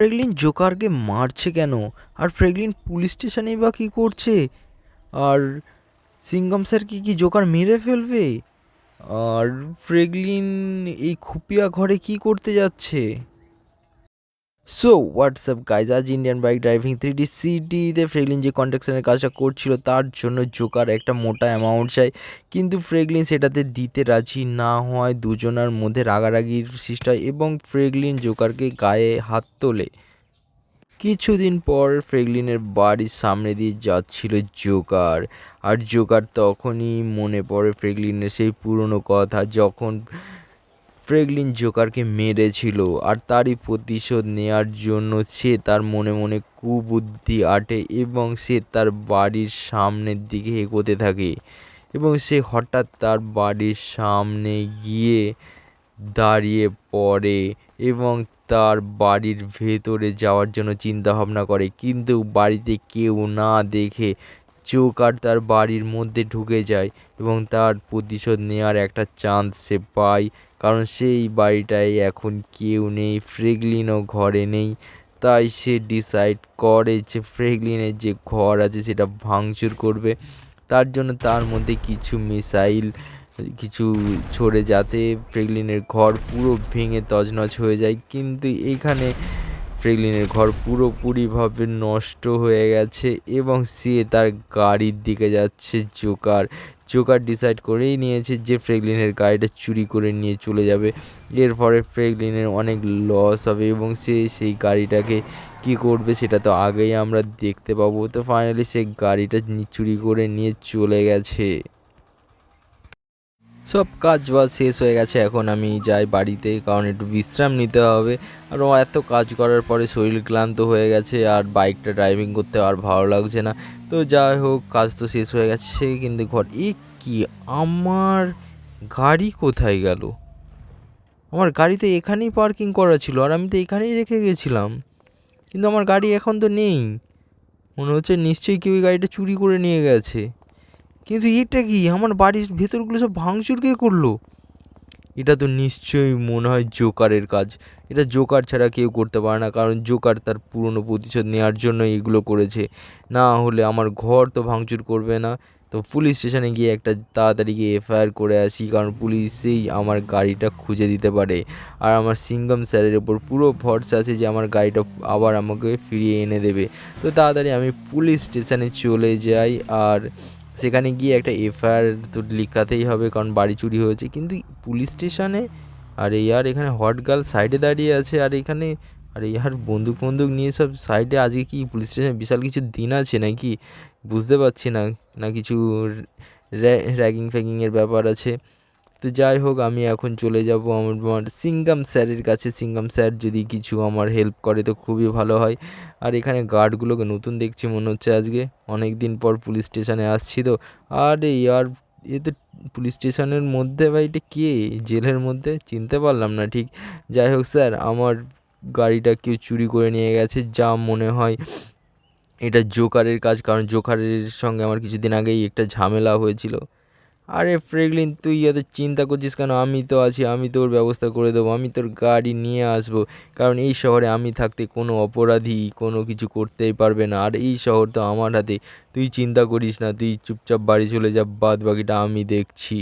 ফ্রেগলিন জোকারকে মারছে কেন? আর ফ্রেগলিন পুলিশ স্টেশনে বা কী করছে? আর সিঙ্গম স্যার কি কি জোকার মেরে ফেলবে? আর ফ্রেগলিন এই খুপিয়া ঘরে কি করতে যাচ্ছে? সো হোয়াটসঅ্যাপ গাইজ আজ Indian bike driving three D সিটিতে ফ্রেগলিন যে কন্ট্রাকশনের কাজটা করছিল, তার জন্য জোকার একটা মোটা অ্যামাউন্ট চাই। কিন্তু ফ্রেগলিন সেটাতে দিতে রাজি না হওয়ায় দুজনের মধ্যে রাগারাগির সৃষ্টি হয় এবং ফ্রেগলিন জোকারকে গায়ে হাত তোলে। কিছুদিন পর ফ্রেগলিনের বাড়ির সামনে দিয়ে যাচ্ছিল জোকার আর জোকার তখনই মনে পড়ে ফ্রেগলিনের সেই পুরনো কথা, যখন ফ্রেগলিন জোকারকে মেরেছিল আর তারই প্রতিশোধ নেয়ার জন্য সে তার মনে মনে কুবুদ্ধি আটে এবং সে তার বাড়ির সামনের দিকে এগোতে থাকে এবং সে হঠাৎ তার বাড়ির সামনে গিয়ে দাঁড়িয়ে পড়ে এবং তার বাড়ির ভেতরে যাওয়ার জন্য চিন্তা ভাবনা করে। কিন্তু বাড়িতে কেউ না দেখে জোকার তার বাড়ির মধ্যে ঢুকে যায় এবং তার প্রতিশোধ নেওয়ার একটা চান্স সে পায়। কারণ সেই বাড়িটায় এখন কেউ নেই, ফ্রেগলিনও ঘরে নেই। তাই সে ডিসাইড করে যে ফ্রেগলিনের যে ঘর আছে সেটা ভাঙচুর করবে। তার জন্য তার মধ্যে কিছু মিসাইল, কিছু ছড়ে যাতে ফ্রেগলিনের ঘর পুরো ভেঙে তছনছ হয়ে যায়। কিন্তু এইখানে ফ্রেগলিনের ঘর পুরোপুরিভাবে নষ্ট হয়ে গেছে এবং সে তার গাড়ির দিকে যাচ্ছে, জোকার। জোকার ডিসাইড করেই নিয়েছে যে ফ্রেগলিনের গাড়িটা চুরি করে নিয়ে চলে যাবে। এর ফলে ফ্রেগলিনের অনেক লস হবে এবং সে সেই গাড়িটাকে কি করবে সেটা তো আগেই আমরা দেখতে পাবো। তো ফাইনালি সে গাড়িটা চুরি করে নিয়ে চলে গেছে। সব কাজ বাজ শেষ হয়ে গেছে, এখন আমি যাই বাড়িতে, কারণ একটু বিশ্রাম নিতে হবে। আর এত কাজ করার পরে শরীর ক্লান্ত হয়ে গেছে, আর বাইকটা ড্রাইভিং করতে আর ভালো লাগছে না। তো যাই হোক, কাজ তো শেষ হয়ে গেছে, সে কিন্তু ঘর। এ কি, আমার গাড়ি কোথায় গেল? আমার গাড়ি তো এখানেই পার্কিং করা ছিল, আর আমি তো এখানেই রেখে গেছিলাম। কিন্তু আমার গাড়ি এখন তো নেই। মনে হচ্ছে নিশ্চয়ই কেউ গাড়িটা চুরি করে নিয়ে গেছে। কিন্তু এটা কি? আমার বাড়ির ভেতরগুলো সব ভাঙচুর কে করল? এটা তো নিশ্চয়ই মনে হয় জোকারের কাজ। এটা জোকার ছাড়া কেউ করতে পারে না, কারণ জোকার তার পুরনো প্রতিশোধ নেওয়ার জন্য এগুলো করেছে। না হলে আমার ঘর তো ভাঙচুর করবে না। তো পুলিশ স্টেশনে গিয়ে একটা তাড়াতাড়ি গিয়ে এফআইআর করে আসি, কারণ পুলিশেই আমার গাড়িটা খুঁজে দিতে পারে। আর আমার সিঙ্গম স্যারের ওপর পুরো ভরসা আছে যে আমার গাড়িটা আবার আমাকে ফিরিয়ে এনে দেবে। তো তাড়াতাড়ি আমি পুলিশ স্টেশনে চলে যাই, আর সেখানে গিয়ে একটা এফআইআর তো লিখাতেই হবে, কারণ বাড়ি চুরি হয়েছে। কিন্তু পুলিশ স্টেশনে আর এই আর এখানে হট গার্ল সাইডে দাঁড়িয়ে আছে, আর এখানে আর এই আর বন্দুক বন্দুক নিয়ে সব সাইডে আজকে কি পুলিশ স্টেশনে বিশাল কিছু দিন আছে নাকি? বুঝতে পারছি না না কিছু র্যাগিং ফ্যাগিংয়ের ব্যাপার আছে। তো যাই হোক, আমি এখন চলে যাব আমার সিঙ্গাম স্যারের কাছে। সিঙ্গাম স্যার যদি কিছু আমার হেল্প করে তো খুবই ভালো হয়। আর এখানে গার্ডগুলোকে নতুন দেখছি মনে হচ্ছে আজকে। অনেক দিন পর পুলিশ স্টেশনে আসছি তো। আর ইয়ার, এ তো পুলিশ স্টেশনের মধ্যে বা এটা কে? জেলের মধ্যে? চিনতে পারলাম না ঠিক। যাই হোক স্যার, আমার গাড়িটা কেউ চুরি করে নিয়ে গেছে, যা মনে হয় এটা জোকারের কাজ। কারণ জোকারের সঙ্গে আমার কিছুদিন আগেই একটা ঝামেলা হয়েছিল। আরে ফ্রেগলিন, তুই এত চিন্তা করছিস কেন? আমি তো আছি, আমি তোর ব্যবস্থা করে দেবো, আমি তোর গাড়ি নিয়ে আসব। কারণ এই শহরে আমি থাকতে কোনো অপরাধী কোনো কিছু করতেই পারবে না। আর এই শহর তো আমার হাতে। তুই চিন্তা করিস না, তুই চুপচাপ বাড়ি চলে যা, বাদ বাকিটা আমি দেখছি।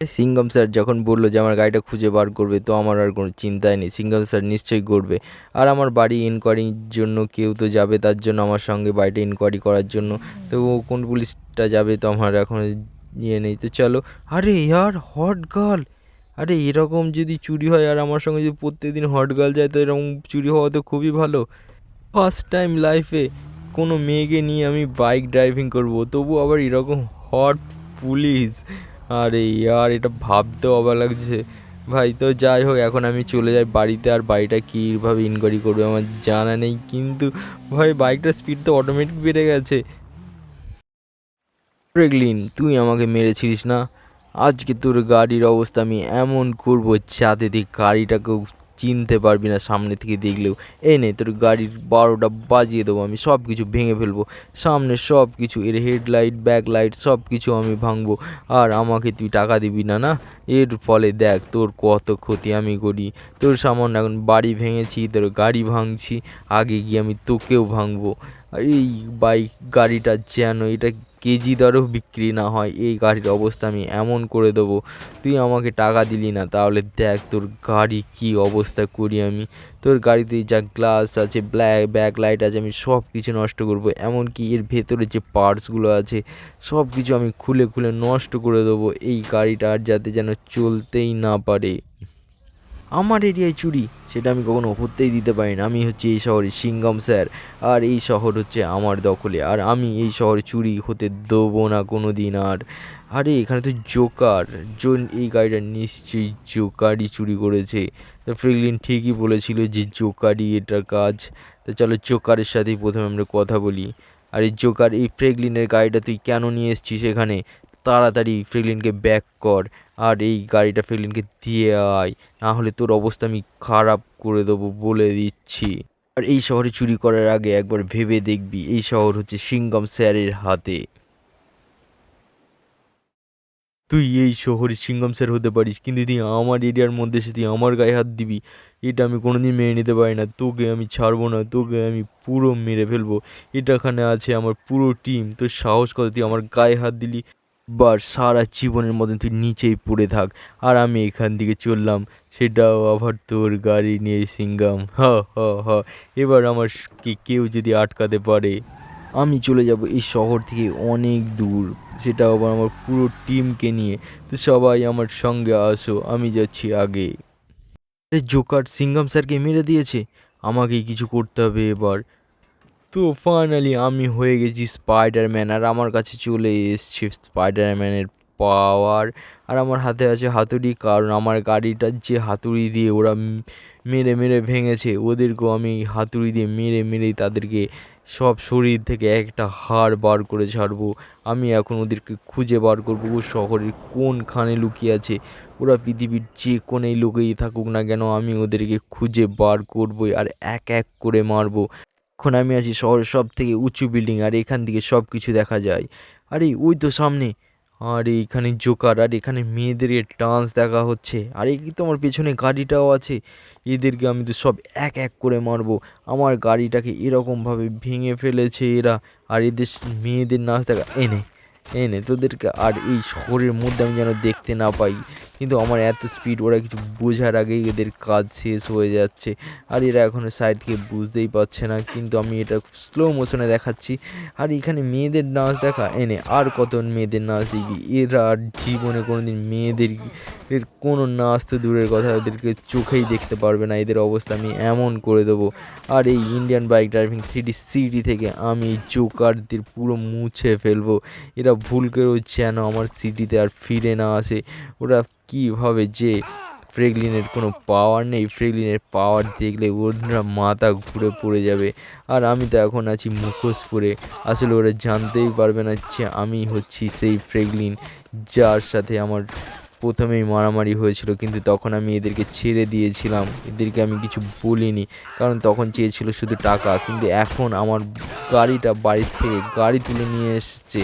সিঙ্গম স্যার যখন বলল যে আমার গাড়িটা খুঁজে বার করবে, তো আমার আর কোনো চিন্তাই নেই। সিঙ্গম স্যার নিশ্চয়ই করবে। আর আমার বাড়ি ইনকোয়ারির জন্য কেউ তো যাবে, তার জন্য আমার সঙ্গে বাড়িটা ইনকোয়ারি করার জন্য। তো কোন পুলিশটা যাবে, তো আমার এখন ইয়ে নেই তো চলো। আরে ইয়ার হট গার্ল আরে এরকম যদি চুরি হয় আর আমার সঙ্গে যদি প্রত্যেকদিন হট গার্ল যায়, তো এরকম চুরি হওয়া তো খুবই ভালো। ফার্স্ট টাইম লাইফে কোনো মেয়েকে নিয়ে আমি বাইক ড্রাইভিং করব তবু আবার এরকম হট পুলিশ আরে ইয়ার, এটা ভাবতেও অবাক লাগছে। ভাই, তো যাই হোক, এখন আমি চলে যাই বাড়িতে আর বাড়িটা কীভাবে ইনকোয়ারি করবে আমার জানা নেই। কিন্তু ভাই বাইকটার স্পিড তো অটোমেটিক বেড়ে গেছে। প্রেগলিন তুই আমাকে মেরেছিলিস না? আজকে তোর গাড়ির অবস্থা আমি এমন করব যাতে তুই গাড়িটাকেও চিনতে পারবি না সামনে থেকে দেখলেও। এই নে, তোর গাড়ির বারোটা বাজিয়ে দেবো, আমি সব কিছু ভেঙে ফেলব। সামনে সব কিছু এর হেডলাইট ব্যাক লাইট সব কিছু আমি ভাঙবো। আর আমাকে তুই টাকা দিবি না না? এর ফলে দেখ, তোর কত ক্ষতি আমি করি। তোর সামান্য এখন বাড়ি ভেঙেছি, তোর গাড়ি ভাঙছি, আগে গিয়ে আমি তোকেও ভাঙবো। এই বাইক গাড়িটা যেন, এটা কেজি দরেও বিক্রি না হয়, এই গাড়ির অবস্থা আমি এমন করে দেবো। তুই আমাকে টাকা দিলি না, তাহলে দেখ তোর গাড়ি কি অবস্থা করি আমি। তোর গাড়িতে যা গ্লাস আছে ব্ল্যাক ব্যাক লাইট আছে, আমি সব কিছু নষ্ট করব। এমনকি এর ভেতরে যে পার্টসগুলো আছে সব কিছু আমি খুলে খুলে নষ্ট করে দেবো। এই গাড়িটা আর যাতে যেন চলতেই না পারে। আমার এরিয়ায় চুরি, সেটা আমি কখনো হতেই দিতে পারি না। আমি হচ্ছে এই শহরের সিঙ্গম স্যার। আর এই শহর হচ্ছে আমার দখলে। আর আমি এই শহরে চুরি হতে দেবো না কোনো দিন আর। আরে, এখানে তো জোকার। জোন, এই গাড়িটা নিশ্চয়ই জোকারই চুরি করেছে। তো ফ্রিগলিন ঠিকই বলেছিল যে জোকারই এটার কাজ। তো চলো জোকারের সাথেই প্রথমে আমরা কথা বলি। আর এই জোকার, এই ফ্রেগলিনের গাড়িটা তুই কেন নিয়ে এসছিস এখানে? তাড়াতাড়ি ফ্রেগলিনকে ব্যাক কর। আর এই গাড়িটা ফ্রেগলিনকে দিয়ে আয় না হলে তোর অবস্থা আমি খারাপ করে দেবো বলে দিচ্ছি। আর এই শহরে চুরি করার আগে একবার ভেবে দেখবি, এই শহর হচ্ছে সিঙ্গম স্যারের হাতে। তুই এই শহরে সিঙ্গম স্যার হতে পারিস, কিন্তু তুই আমার এরিয়ার মধ্যে এসে তুই আমার গায়ে হাত দিবি, এটা আমি কোনোদিন মেনে নিতে পারি না। তোকে আমি ছাড়বো না, তোকে আমি পুরো মেরে ফেলব। এটাখানে আছে আমার পুরো টিম তোর সাহস কত তুই আমার গায়ে হাত দিলি? বার সারা জীবনের মতন তুই নিচেই পড়ে থাক। আর আমি এখান থেকে চললাম, সেটাও আবার তোর গাড়ি নিয়ে সিঙ্গাম হ হ হ। এবার আমার কে, কেউ যদি আটকাতে পারে, আমি চলে যাব এই শহর থেকে অনেক দূর। সেটা আবার আমার পুরো টিমকে নিয়ে। তো সবাই আমার সঙ্গে আসো, আমি যাচ্ছি আগে। জোকার সিঙ্গাম স্যারকে মেরে দিয়েছে। আমাকেই কিছু করতে হবে এবার। তো ফাইনালি আমি হয়ে গেছি স্পাইডারম্যান আর আমার কাছে চলে এসছে স্পাইডারম্যানের পাওয়ার আর আমার হাতে আছে হাতুড়ি, কারণ আমার গাড়িটার যে হাতুড়ি দিয়ে ওরা মেরে মেরে ভেঙেছে, ওদেরকেও আমি হাতুড়ি দিয়ে মেরে মেরেই তাদেরকে সব শরীর থেকে একটা হাড় বার করে ছাড়বো। আমি এখন ওদেরকে খুঁজে বার করব ও শহরের কোনখানে লুকিয়ে আছে। ওরা পৃথিবীর যে কোনেই লুকিয়ে থাকুক না কেন, আমি ওদেরকে খুঁজে বার করবোই, আর এক এক করে মারবো। এখন আমি আছি শহরের সব থেকে উঁচু বিল্ডিং আর এখান থেকে সব কিছু দেখা যায়। আরে, ওই তো সামনে। আর, এখানে জোকার আর এখানে মেয়েদের ডান্স দেখা হচ্ছে। আর, এই তো আমার পেছনে গাড়িটাও আছে। এদেরকে আমি তো সব এক এক করে মারবো। আমার গাড়িটাকে এরকমভাবে ভেঙে ফেলেছে এরা। আর এদের মেয়েদের নাচ দেখা, এনে এনে তোদেরকে আর এই শহরের মধ্যে আমি যেন দেখতে না পাই। কিন্তু আমার এত স্পিড ওরা কিছু বোঝার আগেই এদের কাজ শেষ হয়ে যাচ্ছে। আর এরা এখনও সাইডকে বুঝতেই পারছে না, কিন্তু আমি এটা স্লো মোশনে দেখাচ্ছি। আর এখানে মেয়েদের নাচ দেখা, এনে আর কত মেয়েদের নাচ দেখবি? এরা জীবনে কোনোদিন মেয়েদের এর কোনো নাচ তো দূরের কথা ওদেরকে চোখেই দেখতে পারবে না। এদের অবস্থা আমি এমন করে দেবো। আর এই Indian bike driving three city থেকে আমি জোকারদের পুরো মুছে ফেলব। এরা ভুল করেও যেন আমার সিটিতে আর ফিরে না আসে। ওরা কীভাবে যে ফ্রেগলিনের কোনো পাওয়ার নেই ফ্রেগলিনের পাওয়ার দেখলে ওরা মাথা ঘুরে পড়ে যাবে। আর আমি তো এখন আছি মুখোশ পরে আসলে ওরা জানতেই পারবে না যে আমি হচ্ছি সেই ফ্রেগলিন যার সাথে আমার প্রথমেই মারামারি হয়েছিল, কিন্তু তখন আমি এদেরকে ছেড়ে দিয়েছিলাম। এদেরকে আমি কিছু বলিনি, কারণ তখন চেয়েছিল শুধু টাকা, কিন্তু এখন আমার গাড়িটা বাড়ির থেকে গাড়ি তুলে নিয়ে এসছে।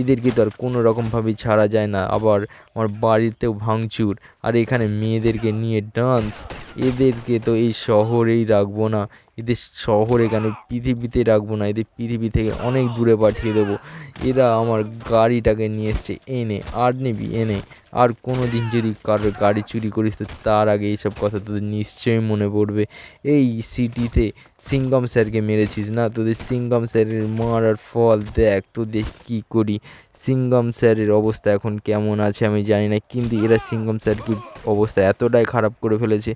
এদেরকে তো আর কোনো রকমভাবেই ছাড়া যায় না, আবার আমার বাড়িতেও ভাঙচুর। আর এখানে মেয়েদেরকে নিয়ে ডান্স এদেরকে তো এই শহরেই রাখব না। এদের শহরে কেন পৃথিবীতে রাখব না? এদের পৃথিবী থেকে অনেক দূরে পাঠিয়ে দেবো। এরা আমার গাড়িটাকে নিয়ে এসছে। এনে, আর নিবি, এনে। আর কোনো দিন যদি কারোর গাড়ি চুরি করিস, তো তার আগে এইসব কথা তোদের নিশ্চয়ই মনে পড়বে। এই সিটিতে সিঙ্গম স্যারকে মেরেছিস না? তোদের সিঙ্গম স্যারের মারার ফল দেখ, তোদের কী করি? সিঙ্গম স্যারের অবস্থা এখন কেমন আছে আমি জানি না, কিন্তু এরা সিঙ্গম স্যারকে অবস্থা এতটাই খারাপ করে ফেলেছে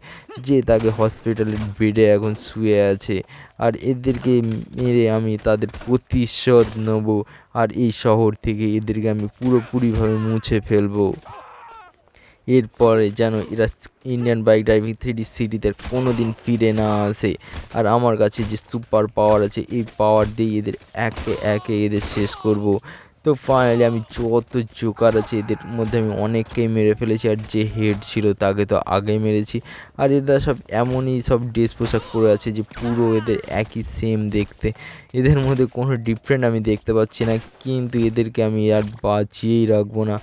যে তাকে হসপিটালের বেডে এখন শুয়ে আছে। আর এদেরকে মেরে আমি তাদের প্রতিশোধ নেব আর এই শহর থেকে এদেরকে আমি পুরোপুরিভাবে মুছে ফেলব। এরপরে যেন এরা Indian bike driving three D সিটিতে কোনো দিন ফিরে না আসে। আর আমার কাছে যে সুপার পাওয়ার আছে, এই পাওয়ার দিয়ে এদের একে একে এদের শেষ করব। তো ফাইনালি আমি যত জোকার আছে, এদের মধ্যে আমি অনেককেই মেরে ফেলেছি। আর যে হেড ছিল, তাকে তো আগেই মেরেছি। আর এরা সব এমনই সব ড্রেস পোশাক পরে আছে যে পুরো এদের একই সেম দেখতে। এদের মধ্যে কোনো ডিফারেন্ট আমি দেখতে পাচ্ছি না। কিন্তু এদেরকে আমি আর বাঁচিয়েই রাখব না।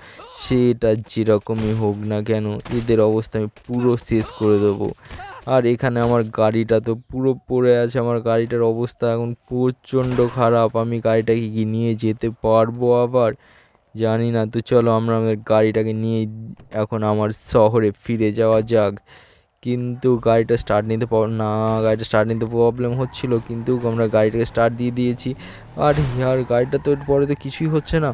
সেটা যেরকমই হোক না কেন, এদের অবস্থা আমি পুরো শেষ করে দেবো। আর এখানে আমার গাড়িটা তো পুরো পড়ে আছে, আমার গাড়িটার অবস্থা এখন প্রচণ্ড খারাপ। আমি গাড়িটাকে কি নিয়ে যেতে পারব আবার? জানি না, তো চলো আমরা আমাদের গাড়িটাকে নিয়ে এখন আমার শহরে ফিরে যাওয়া যাক। কিন্তু গাড়িটা স্টার্ট নিতে না, গাড়িটা স্টার্ট নিতে প্রবলেম হচ্ছিল, কিন্তু আমরা গাড়িটাকে স্টার্ট দিয়ে দিয়েছি। আর ইয়ার গাড়িটা তো পরে তো কিছুই হচ্ছে না।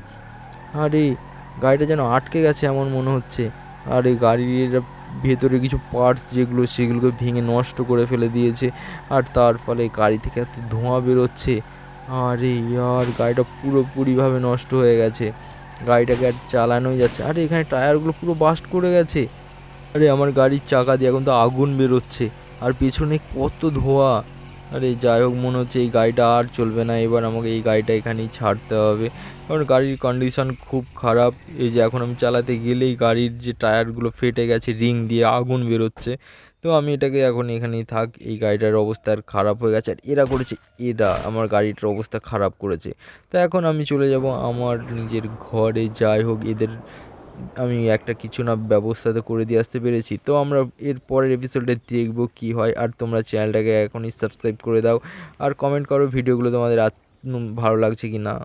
আরে, গাড়িটা যেন আটকে গেছে এমন মনে হচ্ছে। আর এই গাড়ির ভেতরে কিছু পার্টস যেগুলো সেগুলোকে ভেঙে নষ্ট করে ফেলে দিয়েছে, আর তার ফলে গাড়ি থেকে এত ধোঁয়া বেরোচ্ছে। আরে ইয়ার, গাড়িটা পুরোপুরিভাবে নষ্ট হয়ে গেছে। গাড়িটাকে আর চালানোই যাচ্ছে আরে এখানে টায়ারগুলো পুরো বাস্ট করে গেছে। আরে আমার গাড়ির চাকা দিয়ে এখন তো আগুন বেরোচ্ছে। আর পেছনে কত ধোঁয়া। আরে যাই হোক, মনে হচ্ছে এই গাড়িটা আর চলবে না। এবার আমাকে এই গাড়িটা এখানেই ছাড়তে হবে। কারণ গাড়ির কন্ডিশন খুব খারাপ। এই যে এখন আমি চালাতে গেলেই গাড়ির যে টায়ারগুলো ফেটে গেছে, রিং দিয়ে আগুন বেরোচ্ছে। তো আমি এটাকে এখন এখানেই থাক, এই গাড়িটার অবস্থা আর খারাপ হয়ে গেছে। আর এরা করেছে, এরা আমার গাড়িটার অবস্থা খারাপ করেছে। তো এখন আমি চলে যাব আমার নিজের ঘরে, যাই হোক, এদের আমি একটা কিছু না ব্যবস্থা তো করে দিয়ে আসতে পেরেছি। তো আমরা এর পরের এপিসোডে দেখব কি হয়। আর তোমরা চ্যানেলটাকে এখনই সাবস্ক্রাইব করে দাও। আর কমেন্ট করো ভিডিওগুলো তোমাদের ভালো লাগছে কি না